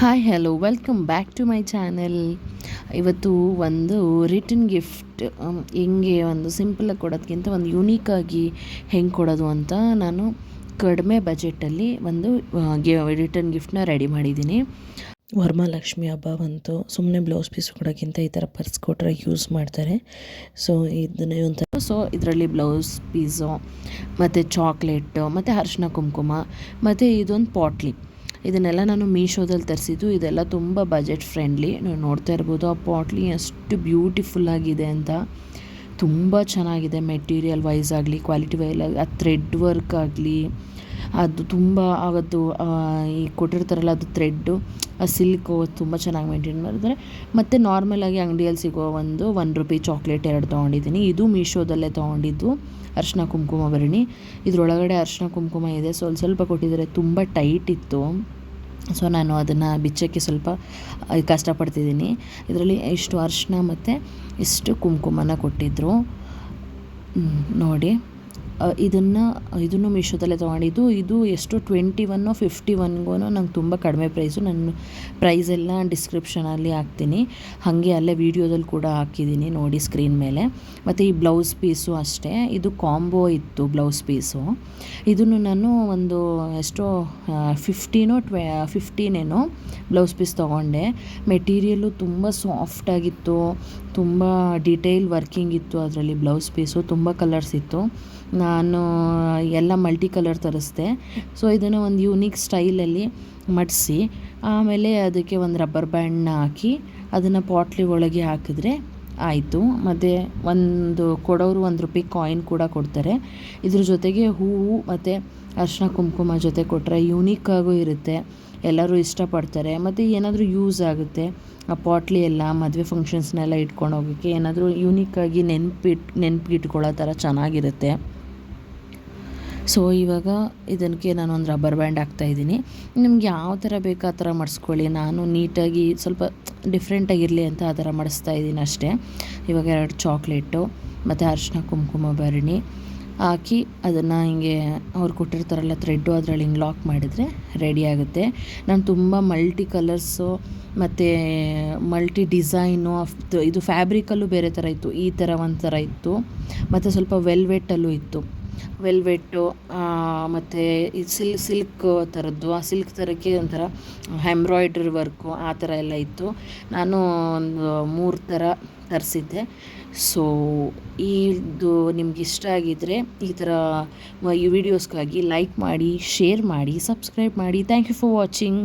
Hi hello welcome back to my channel ಇವತ್ತು ಒಂದು return gift ಹೆಂಗೆ ಒಂದು ಸಿಂಪಲಾಗಿ ಕೊಡೋದಕ್ಕಿಂತ ಒಂದು ಯುನೀಕಾಗಿ ಹೆಂಗೆ ಕೊಡೋದು ಅಂತ ನಾನು ಕಡಿಮೆ ಬಜೆಟಲ್ಲಿ ಒಂದು ರಿಟರ್ನ್ ಗಿಫ್ಟ್ನ ರೆಡಿ ಮಾಡಿದ್ದೀನಿ. ವರಮಹಾಲಕ್ಷ್ಮಿ ಹಬ್ಬ ಬಂತು. ಸುಮ್ಮನೆ ಬ್ಲೌಸ್ ಪೀಸ್ ಕೊಡೋಕ್ಕಿಂತ ಈ ಥರ ಪರ್ಸ್ ಕೊಟ್ಟರೆ ಯೂಸ್ ಮಾಡ್ತಾರೆ. ಸೊ ಇದನ್ನೇ ಒಂಥರ ಸೊ ಇದರಲ್ಲಿ ಬ್ಲೌಸ್ ಪೀಸು ಮತ್ತು ಚಾಕ್ಲೇಟು ಮತ್ತು ಅರ್ಶಿನ ಕುಂಕುಮ, ಮತ್ತು ಇದೊಂದು ಪಾಟ್ಲಿ ಇದನ್ನೆಲ್ಲ ನಾನು ಮೀಶೋದಲ್ಲಿ ತರಿಸಿದ್ದು. ಇದೆಲ್ಲ ತುಂಬ ಬಜೆಟ್ ಫ್ರೆಂಡ್ಲಿ ನೀವು ನೋಡ್ತಾ ಇರ್ಬೋದು, ಆ ಪಾಟ್ಲಿ ಎಷ್ಟು ಬ್ಯೂಟಿಫುಲ್ ಆಗಿದೆ ಅಂತ. ತುಂಬ ಚೆನ್ನಾಗಿದೆ ಮೆಟೀರಿಯಲ್ ವೈಸ್ ಆಗಲಿ ಕ್ವಾಲಿಟಿ ವೈಲ್ ಆ ಥ್ರೆಡ್ ವರ್ಕ್ ಆಗಲಿ. ಅದು ತುಂಬ ಆಗದ್ದು ಈ ಕೊಟ್ಟಿರ್ತಾರಲ್ಲ, ಅದು ಥ್ರೆಡ್ಡು ಸಿಲ್ಕು ತುಂಬ ಚೆನ್ನಾಗಿ ಮೇಂಟೈನ್ ಮಾಡಿದ್ದಾರೆ. ಮತ್ತು ನಾರ್ಮಲಾಗಿ ಅಂಗಡಿಯಲ್ಲಿ ಸಿಗೋ ಒಂದು ಒನ್ ರುಪಿ ಚಾಕ್ಲೇಟ್ ಎರಡು ತೊಗೊಂಡಿದ್ದೀನಿ. ಇದು ಮೀಶೋದಲ್ಲೇ ತೊಗೊಂಡಿದ್ದು ಅರ್ಶಿನ ಕುಂಕುಮ ಭರಣಿ. ಇದರೊಳಗಡೆ ಅರ್ಶಿನ ಕುಂಕುಮ ಇದೆ. ಸ್ವಲ್ಪ ಸ್ವಲ್ಪ ಕೊಟ್ಟಿದ್ದಾರೆ. ತುಂಬ ಟೈಟ್ ಇತ್ತು. ಸೊ ನಾನು ಅದನ್ನು ಬಿಚ್ಚೋಕ್ಕೆ ಸ್ವಲ್ಪ ಕಷ್ಟಪಡ್ತಿದ್ದೀನಿ. ಇದರಲ್ಲಿ ಇಷ್ಟು ಅರ್ಶಿನ ಮತ್ತು ಇಷ್ಟು ಕುಂಕುಮನ ಕೊಟ್ಟಿದ್ದರು ನೋಡಿ. ಇದನ್ನು ಇದನ್ನು ಮೀಶೋದಲ್ಲೇ ತೊಗೊಂಡಿದ್ದು. ಇದು ಎಷ್ಟು? ಟ್ವೆಂಟಿ ಒನ್ನೋ ಫಿಫ್ಟಿ ಒನ್ಗೂ ನಂಗೆ ತುಂಬ ಕಡಿಮೆ ಪ್ರೈಸು ನಾನು ಪ್ರೈಸ್ ಎಲ್ಲ ಡಿಸ್ಕ್ರಿಪ್ಷನಲ್ಲಿ ಹಾಕ್ತೀನಿ. ಹಾಗೆ ಅಲ್ಲೇ ವೀಡಿಯೋದಲ್ಲಿ ಕೂಡ ಹಾಕಿದ್ದೀನಿ ನೋಡಿ ಸ್ಕ್ರೀನ್ ಮೇಲೆ. ಮತ್ತು ಈ ಬ್ಲೌಸ್ ಪೀಸು ಅಷ್ಟೇ. ಇದು ಕಾಂಬೋ ಇತ್ತು ಬ್ಲೌಸ್ ಪೀಸು ಇದನ್ನು ನಾನು ಒಂದು ಎಷ್ಟೋ ಫಿಫ್ಟೀನೋ ಟ್ವೆ ಫಿಫ್ಟೀನೇನೋ ಬ್ಲೌಸ್ ಪೀಸ್ ತೊಗೊಂಡೆ. ಮೆಟೀರಿಯಲ್ಲು ತುಂಬ ಸಾಫ್ಟಾಗಿತ್ತು ತುಂಬ ಡಿಟೇಲ್ ವರ್ಕಿಂಗ್ ಇತ್ತು ಅದರಲ್ಲಿ ಬ್ಲೌಸ್ ಪೀಸು ತುಂಬ ಕಲರ್ಸ್ ಇತ್ತು. ನಾನು ಎಲ್ಲ ಮಲ್ಟಿ ಕಲರ್ ತರಿಸ್ದೆ. ಸೊ ಇದನ್ನು ಒಂದು ಯೂನಿಕ್ ಸ್ಟೈಲಲ್ಲಿ ಮಡಿಸಿ, ಆಮೇಲೆ ಅದಕ್ಕೆ ಒಂದು ರಬ್ಬರ್ ಬ್ಯಾಂಡ್ನ ಹಾಕಿ ಅದನ್ನು ಪಾಟ್ಲಿ ಒಳಗೆ ಹಾಕಿದ್ರೆ ಆಯಿತು. ಮತ್ತು ಒಂದು ಕೊಡೋರು ಒಂದು ರೂಪಾಯಿ ಕಾಯಿನ್ ಕೂಡ ಕೊಡ್ತಾರೆ. ಇದ್ರ ಜೊತೆಗೆ ಹೂವು ಮತ್ತು ಅರ್ಶಿನ ಕುಂಕುಮ ಜೊತೆ ಕೊಟ್ಟರೆ ಯೂನಿಕ್ಕಾಗೂ ಇರುತ್ತೆ. ಎಲ್ಲರೂ ಇಷ್ಟಪಡ್ತಾರೆ. ಮತ್ತು ಏನಾದರೂ ಯೂಸ್ ಆಗುತ್ತೆ. ಆ ಪಾಟ್ಲಿ ಎಲ್ಲ ಮದುವೆ ಫಂಕ್ಷನ್ಸ್ನೆಲ್ಲ ಇಟ್ಕೊಂಡು ಹೋಗೋಕ್ಕೆ ಏನಾದರೂ ಯೂನಿಕ್ಕಾಗಿ ನೆನ್ಪಿಟ್ಟು ನೆನ್ಪಿಟ್ಕೊಳ್ಳೋ ಥರ ಚೆನ್ನಾಗಿರುತ್ತೆ. ಸೊ ಇವಾಗ ಇದಕ್ಕೆ ನಾನು ಒಂದು ರಬ್ಬರ್ ಬ್ಯಾಂಡ್ ಹಾಕ್ತಾಯಿದ್ದೀನಿ ನಿಮ್ಗೆ ಯಾವ ಥರ ಬೇಕು ಆ ಥರ ಮಾಡಿಸ್ಕೊಳ್ಳಿ. ನಾನು ನೀಟಾಗಿ ಸ್ವಲ್ಪ ಡಿಫ್ರೆಂಟಾಗಿರಲಿ ಅಂತ ಆ ಥರ ಮಾಡಿಸ್ತಾ ಇದ್ದೀನಿ ಅಷ್ಟೇ. ಇವಾಗ ಎರಡು ಚಾಕ್ಲೇಟು ಮತ್ತು ಅರಿಶಿನ ಕುಂಕುಮ, ಭರಣಿ ಹಾಕಿ ಅದನ್ನು ಹಿಂಗೆ ಅವ್ರು ಕೊಟ್ಟಿರ್ತಾರಲ್ಲ ಥ್ರೆಡ್ಡು ಅದರಲ್ಲಿ ಹಿಂಗೆ ಲಾಕ್ ಮಾಡಿದರೆ ರೆಡಿ ಆಗುತ್ತೆ. ನಾನು ತುಂಬ ಮಲ್ಟಿ ಕಲರ್ಸು ಮತ್ತು ಮಲ್ಟಿ ಡಿಸೈನು ಇದು ಫ್ಯಾಬ್ರಿಕಲ್ಲೂ ಬೇರೆ ಥರ ಇತ್ತು. ಈ ಥರ ಒಂಥರ ಇತ್ತು. ಮತ್ತು ಸ್ವಲ್ಪ ವೆಲ್ವೆಟ್ಟಲ್ಲೂ ಇತ್ತು. ವೆಲ್ವೆಟ್ಟು ಮತ್ತು ಈ ಸಿಲ್, ಸಿಲ್ಕ್ ಥರದ್ದು, ಆ ಸಿಲ್ಕ್ ಥರಕ್ಕೆ ಒಂಥರ ಎಂಬ್ರಾಯ್ಡ್ರಿ ವರ್ಕು ಆ ಥರ ಎಲ್ಲ ಇತ್ತು. ನಾನು ಒಂದು ಮೂರು ಥರ ತರಿಸಿದ್ದೆ. ಸೊ, ಇದು ನಿಮ್ಗೆ ಇಷ್ಟ ಆಗಿದ್ದರೆ ಈ ಥರ ಈ ವಿಡಿಯೋಸ್ಗಾಗಿ ಲೈಕ್ ಮಾಡಿ ಶೇರ್ ಮಾಡಿ ಸಬ್ಸ್ಕ್ರೈಬ್ ಮಾಡಿ. Thank you for watching